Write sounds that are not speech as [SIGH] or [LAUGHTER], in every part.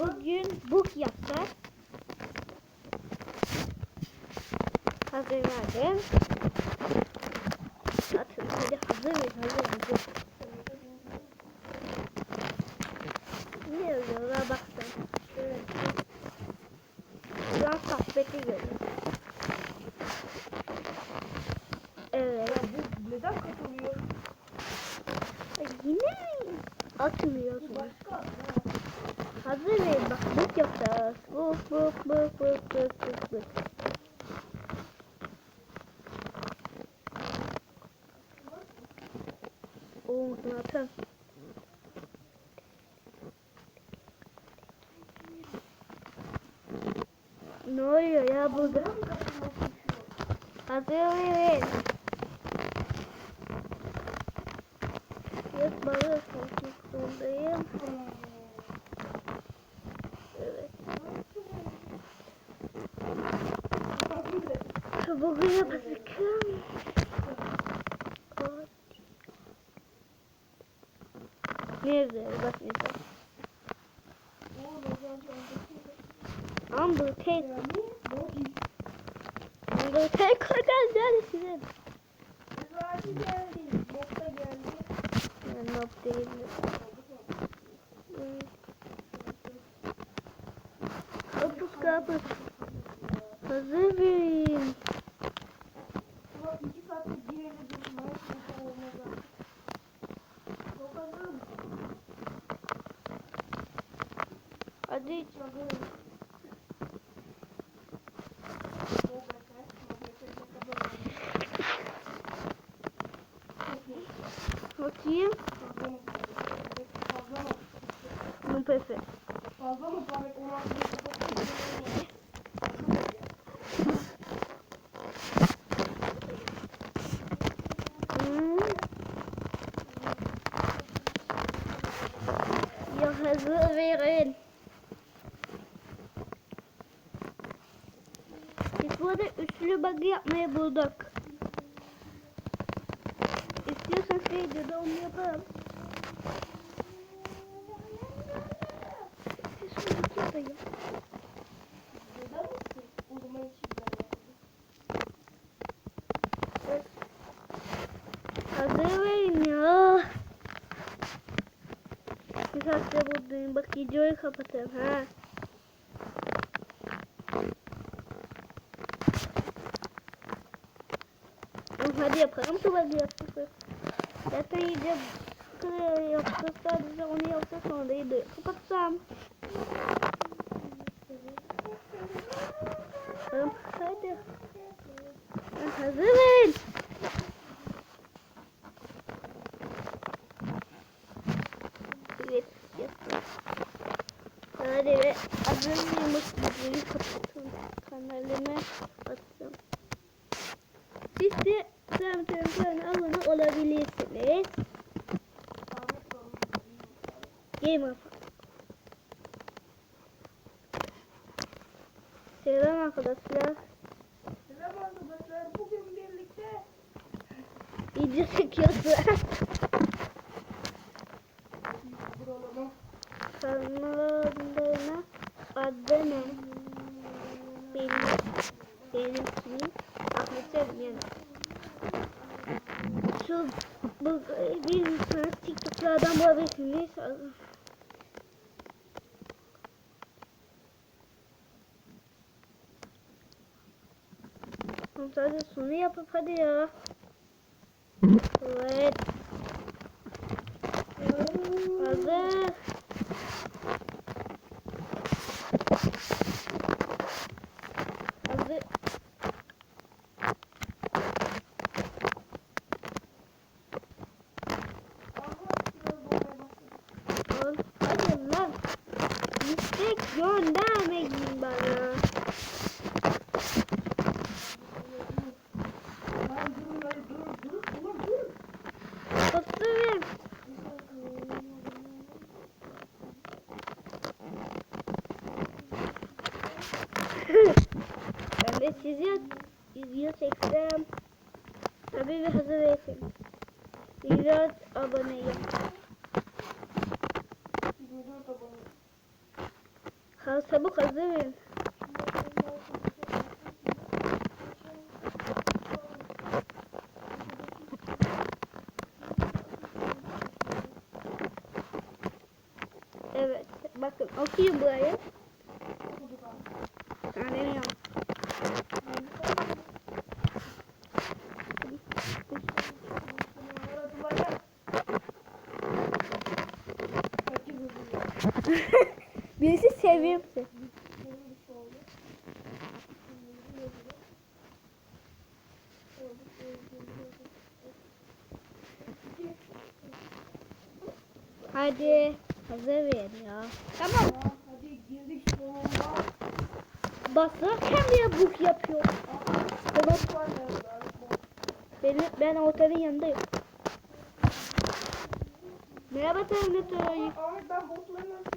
Bugün book yapacağız. Hazır verdim. Atın hadi hazır mıyız? Hazır hazır. Ne yazıyorlar baksana. Şu an sohbeti görüyorum. Evet. Bu neden katılıyor? Ay, Yine Başka. Hazır verin bak book yapacağız. Book book book book book book book. Oo mıknatıs. Ne oluyor ya burada? Hazır verin. Yok korkmak zorundayım. Evet. Bugün yapacağım. Nerede? Bak nerede? Undertaker. Undertaker geldi size. Ben not değilim. Kapış. Hazır verin. Hadi bakayım. Nupesi. Fazla mı. Biz burada üçlü bug'ı yapmayı bulduk. İstiyorsanız videoda onu yapalım. Siz şunu yapayım. Neden misin? O zaman hiç Hazır verin ya. Bir dakika buradayım. Zaten iyice yaptık sadece onu yaptık sonra da iyi kapatsam. Hadi. Ha, Hazır verin. Evet, yaptım. Hadi ve adımıymış videoyu kapattım. Kanalıma attım. Siz de Kanalına abone olabilirsiniz. Game of Selam arkadaşlar. Selam arkadaşlar. Bugün birlikte Video çekiyoruz. Kanalına adı ne? Benim, benimki Ahmet yani. Şu bu bir insanı TikTok'lardan bulabilirsiniz. Sadece sonu yapıp hadi ya. Evet. Hazır. Hazır. Al, Hadi lan. İstek göndermeyin bana. Oturun. ben de sizi video çeksem. Tabii bir hazır versin. Biraz aboneyim. 24 abone. çabuk hazır verin. Evet. Bakın okuyun burayı. Ben demiyorum. Birisi seviyor musun? Hadi hazır verin ya. Tamam. Hadi girdik sonunda. Basarken bile buk yapıyor. Tamam. Ya, Benim, ben ortanın yanındayım. Merhaba Terminator. Ahmet ben kaldım.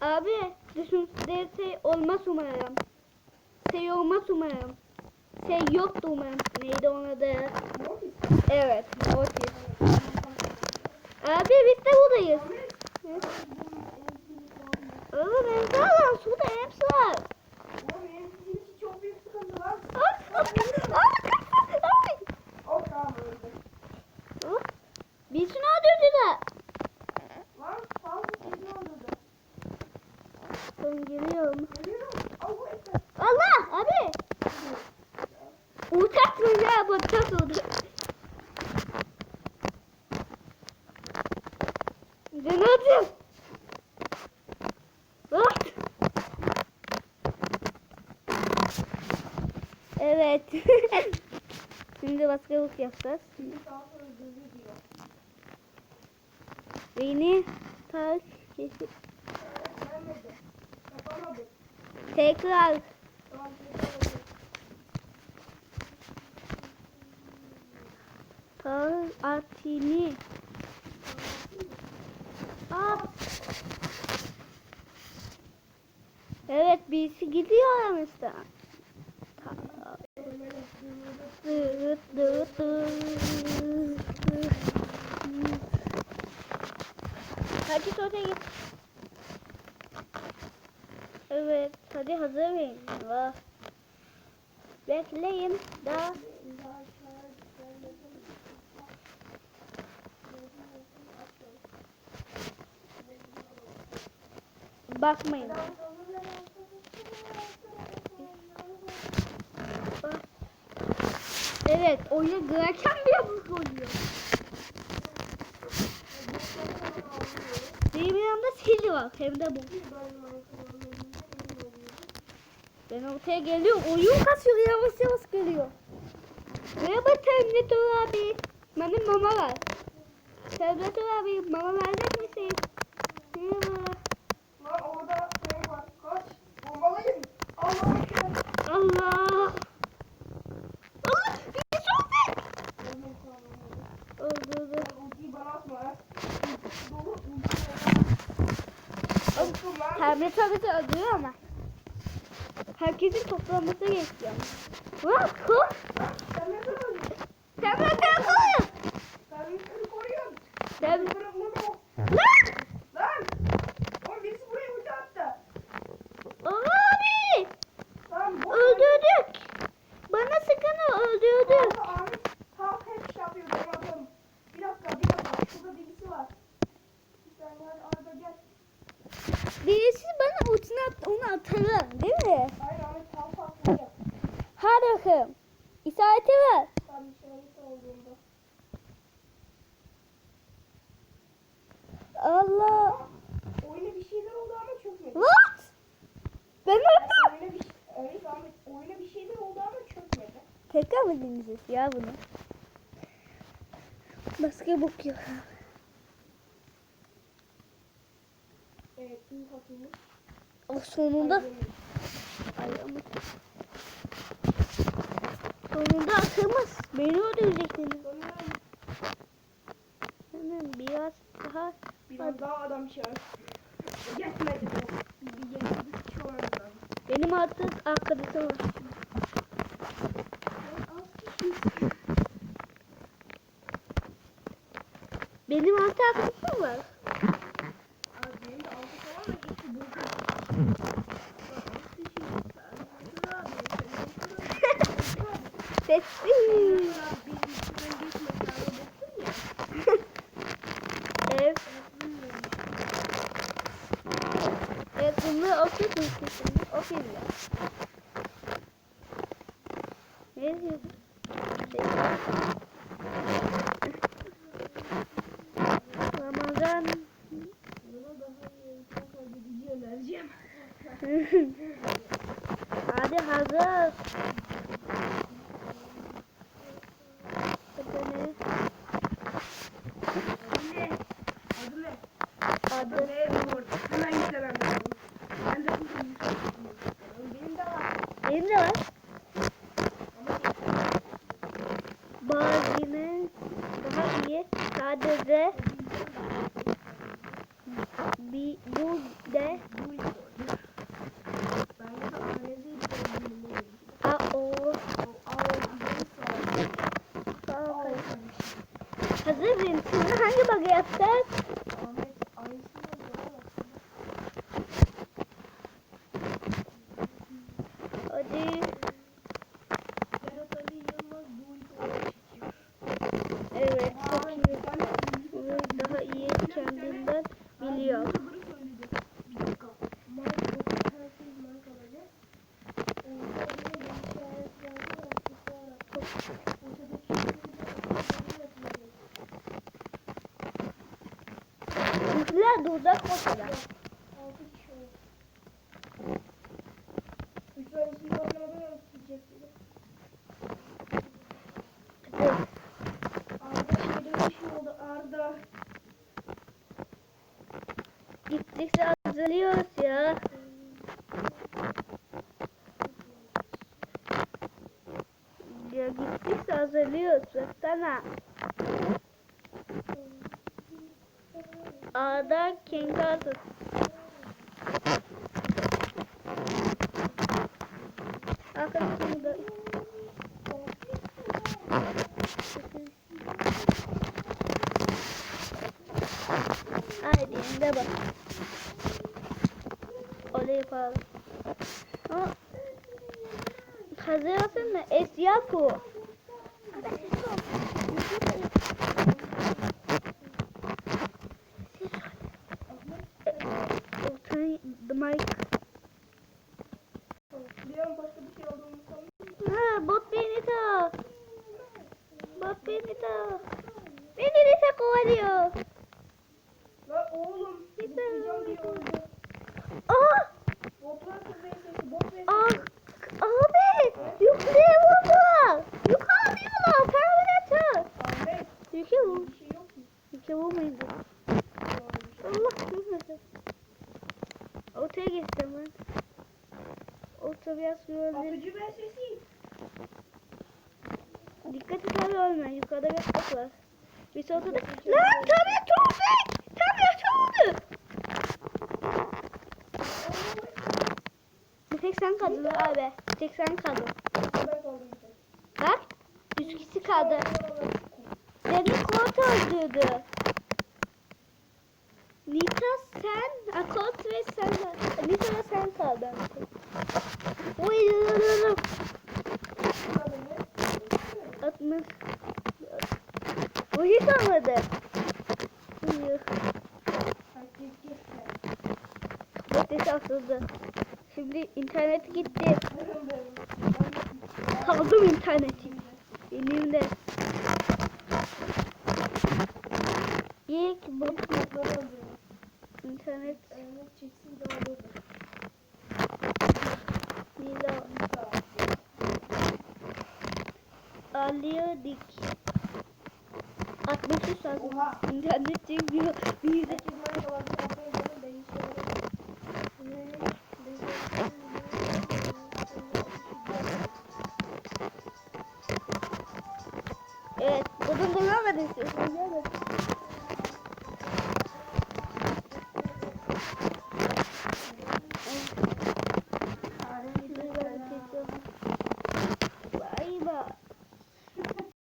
Abi, abi düşünsene şey olmaz umarım. Şey olmaz umarım. Şey yoktu umarım. Neydi onun adı? Mortis. Evet. Otis. Abi biz de buradayız. Evet. Oğlum evde lan suda hepsi var. Oğlum çok büyük sıkıntı var. Ay, ay, ay. Oh tamam öldü. Oh, Birisini öldürdüler. Lan sağ sesini öldürdü. Ben geliyorum. Geliyorum. Allah abi. Uçak mı ya uçak oldu. Öldüm. Bak. Evet. [LAUGHS] Şimdi baskılık yapacağız. Şimdi sağ ol öldürdü diyor. Beni takip tekrar. Taatini. Aa. Evet birisi gidiyor aramızda. Hadi oraya git. Evet, hadi hazır verin. Vah. Bekleyin. Daha bakmayın. Bak. Evet, oyuna girerken bile bu oluyor. Benim yanımda sil var, hem de bu. Ben ortaya geliyorum, oyun kasıyor, yavaş yavaş geliyor. Merhaba Terminator abi. Benim mama var. Terminator abi, mama verecek misin? Merhaba. Lan orada şey var. Kaç. Bombalayın. Allah. Allah, bir çok Öldürdü. Ultiyi bana atma ha. Dolu ulti. Terminator bizi öldürüyor ama. Herkesin toplanması gerekiyor. Bak, kız. Sen Terminator koyun. Sen yukarı koruyun. Terminator. Yukarı vurma. Lan! Lan. Oğlum birisi buraya ulti attı. Abi! Lan bot Öldürdük. Bana sıkanı öldürdük. Kanka Ahmet tam hep şey yapıyor. Ben atalım. Bir dakika bir dakika. Şurada birisi var. Bir saniye hadi Arda gel. Birisi bana uçuna at, onu atalım değil mi? Hayır Ahmet tam patlayacak. Hadi bakalım. İşareti ver. Tam işareti olduğunda. Allah. Oyuna bir şeyler oldu ama çökmedi. What? Ben öldüm. Oyuna bir şey... Evet Ahmet oyuna bir şeyler oldu ama çökmedi. Tekrar mı dinleyeceğiz ya bunu? Başka bok yok. Evet. O sonunda. Ay ama. Sonunda atılmaz. Beni öldürecektiniz. Hemen biraz daha biraz daha adam şey Yetmedi bu. Benim artık arkadaşım var. Az kişi. Benim altı arkadaşım var. Abi benim de altı falan da gitti bu. Sessiz. Ev. Evet bunu. Okuyun ya. Ne yazıyorsun? Ramazan. Hadi hazır. Adı ne? Adı benim de var. Bazine daha iyi. Sadece bir bu de a o Hazır mıyım? Hangi bug'ı yapacağız? Hadi. Evet çok iyi. Daha iyi kendinden biliyor. Bizler durdak koşuyor. Evet. Arda. Gittikçe azalıyoruz ya. Ya gittikçe azalıyoruz. Baksana. Ağda kengarsız. Arkadaşım da Haydi de bak. Öyle yapalım. Hazırsın mı? Es yapu. Oturayım. 80 kaldı abi. 80 kaldı. Bak. Yüzkisi kaldı. Dede kod öldürdü. Nita sen, Akot ve sen, Nita ve sen kaldı. Oy, Atmış. Oyu kalmadı. Oyu. Bekleşi atıldı. Şimdi internet gitti. Kaldım interneti. Elimde. İlk bu internet Nila alıyorduk. 63 lazım. Oha. İnternet çekiyor. Bir de